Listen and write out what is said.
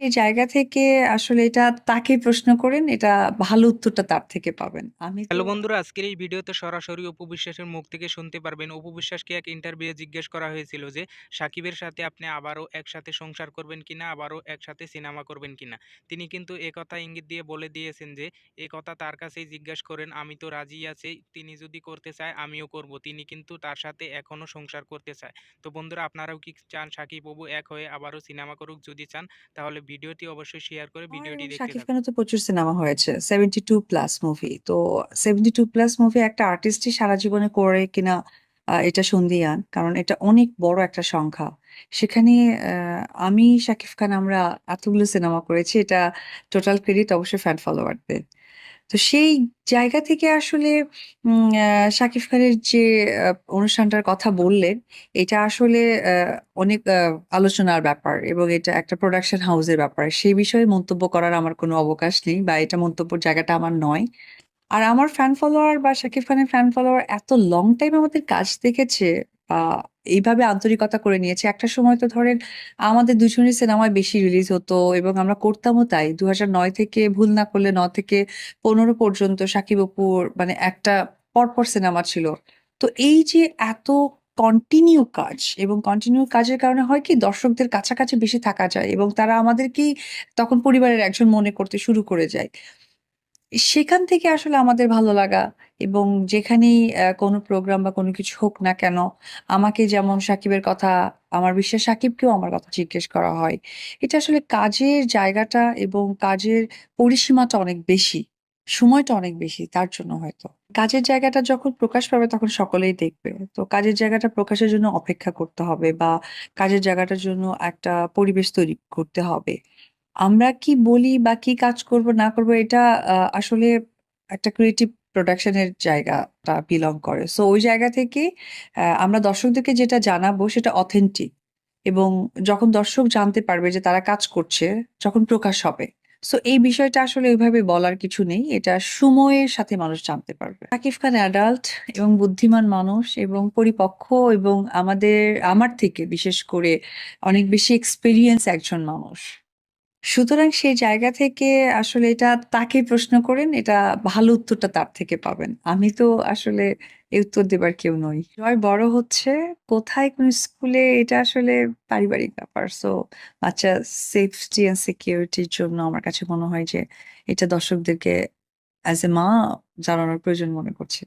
এই জায়গা থেকে আসলে এটা তাকে প্রশ্ন করেন, এটা ভালো উত্তরটা তার থেকে পাবেন। আমি হ্যালো বন্ধুরা, আজকের এই ভিডিওতে সরাসরি অপু বিশ্বাসের মুখ থেকে শুনতে পারবেন। অপু বিশ্বাসকে এক ইন্টারভিউয়ে জিজ্ঞেস করা হয়েছিল যে, সাকিবের সাথে আপনি আবারও একসাথে সংসার করবেন কিনা, আবারও একসাথে সিনেমা করবেন কিনা? তিনি কিন্তু একথা ইঙ্গিত দিয়ে বলে দিয়েছেন যে, একথা তার কাছেই জিজ্ঞাসা করেন, আমি তো রাজি আছি। তিনি যদি করতে চায় আমিও করব। তিনি কিন্তু তার সাথে এখনও সংসার করতে চায়। তো বন্ধুরা আপনারাও কি চান সাকিব অপু এক হয়ে আবারও সিনেমা করুক? যদি চান তাহলে ভিডিওটি অবশ্যই শেয়ার করে ভিডিওটি দেখতে শাকিব খানের তো প্রচুর সিনেমা হয়েছে। 72 প্লাস মুভি। তো 72 প্লাস মুভি একটা আর্টিস্টই সারা জীবনে করে কিনা এটা সন্ধিয়ান কারণ এটা অনেক বড় একটা সংখ্যা। সেখানে আমি শাকিব খান আমরা এতগুলো সিনেমা করেছি। এটা টোটাল ক্রেডিট অবশ্যই ফ্যান ফলোয়ারদের। তো সেই জায়গা থেকে আসলে শাকিব খানের যে অনুষ্ঠানটার কথা বললেন, এটা আসলে অনেক আলোচনার ব্যাপার এবং এটা একটা প্রোডাকশন হাউসের ব্যাপার। সেই বিষয়ে মন্তব্য করার আমার কোনো অবকাশ নেই বা এটা মন্তব্যের জায়গাটা আমার নয়। আর আমার ফ্যান ফলোয়ার বা শাকিব খানের ফ্যান ফলোয়ার এত লং টাইম আমাদের কাজ দেখেছে বা এইভাবে আন্তরিকতা করে নিয়েছে। একটা সময় তো ধরেন আমাদের দুজনের সিনেমায় বেশি রিলিজ হতো এবং আমরা করতামও তাই। ২০০৯ থেকে ভুল না করলে ন থেকে ১৫ পর্যন্ত শাকিব অপুর মানে একটা পরপর সিনেমা ছিল। তো এই যে এত কন্টিনিউ কাজ এবং কন্টিনিউ কাজের কারণে হয় কি দর্শকদের কাছাকাছি বেশি থাকা যায় এবং তারা আমাদেরকেই তখন পরিবারের একজন মনে করতে শুরু করে যায়। সেখান থেকে আসলে আমাদের ভালো লাগা এবং যেখানেই অ্যা কোনো প্রোগ্রাম বা কোনো কিছু হোক না কেন, আমাকে যেমন সাকিবের কথা, আমার বিশ্বাস সাকিবকেও আমার কথা জিজ্ঞেস করা হয়। এটা আসলে কাজের জায়গাটা এবং কাজের পরিসীমাটা অনেক বেশি। সময়টা অনেক বেশি তার জন্য হয়তো। কাজের জায়গাটা যখন প্রকাশ পাবে তখন সকলেই দেখবে। তো কাজের জায়গাটা প্রকাশের জন্য অপেক্ষা করতে হবে বা কাজের জায়গাটার জন্য একটা পরিবেশ তৈরি করতে হবে। আমরা কি বলি বা কি কাজ করব না করব এটা আসলে একটা ক্রিয়েটিভ প্রোডাকশন এর জায়গাটা বিলং করে। সো ওই জায়গা থেকে আমরা দর্শকদেরকে যেটা জানাব সেটা অথেন্টিক এবং যখন দর্শক জানতে পারবে যে তারা কাজ করছে, যখন প্রকাশ হবে। সো এই বিষয়টা আসলে ওইভাবে বলার কিছু নেই। এটা সময়ের সাথে মানুষ জানতে পারবে। শাকিব খান অ্যাডাল্ট এবং বুদ্ধিমান মানুষ এবং পরিপক্ক এবং আমাদের আমার থেকে বিশেষ করে অনেক বেশি এক্সপেরিয়েন্স একজন মানুষ। সুতরাং সেই জায়গা থেকে আসলে এটা তাকে প্রশ্ন করেন, এটা ভালো উত্তরটা তার থেকে পাবেন। আমি তো আসলে এই উত্তর দেবার কেউ নই। জয় বড় হচ্ছে, কোথায় কোন স্কুলে এটা আসলে পারিবারিক ব্যাপার। সো বাচ্চা সেফটি অ্যান্ড সিকিউরিটির জন্য আমার কাছে মনে হয় যে এটা দর্শকদেরকে অ্যাজ এ মা জানানোর প্রয়োজন মনে করছি।